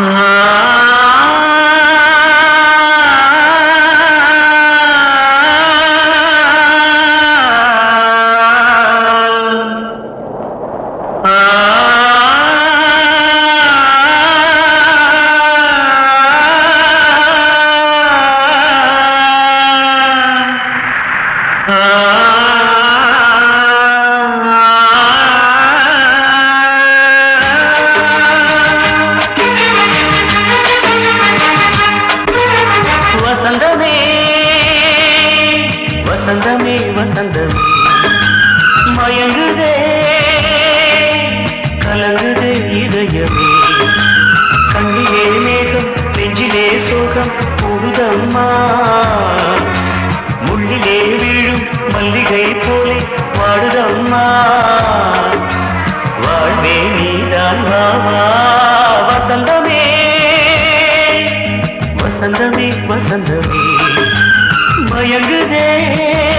வசந்தமே கூடுதம்மா முள்ளிலே வீழும் மல்லிகை போலே வாடுதம்மா. வாழ்வே நீதான் வாவா வசந்தமே. வசந்தமே வசந்தமே. மயங்குதே.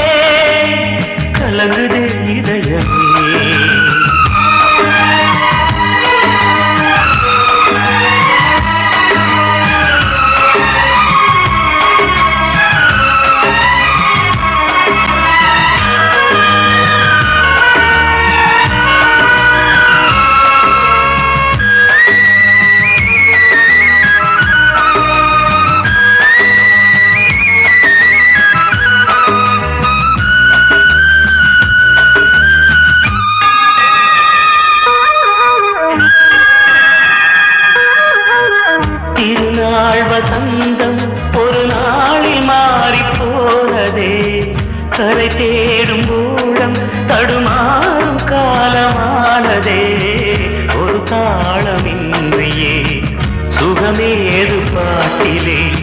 சொந்தம் ஒரு நாளில் மாறி போனதே கரை தேடும் ஊழம் தடுமாறும் காலமானதே. ஒரு தாளமின்றியே சுகமேது பாட்டிலே.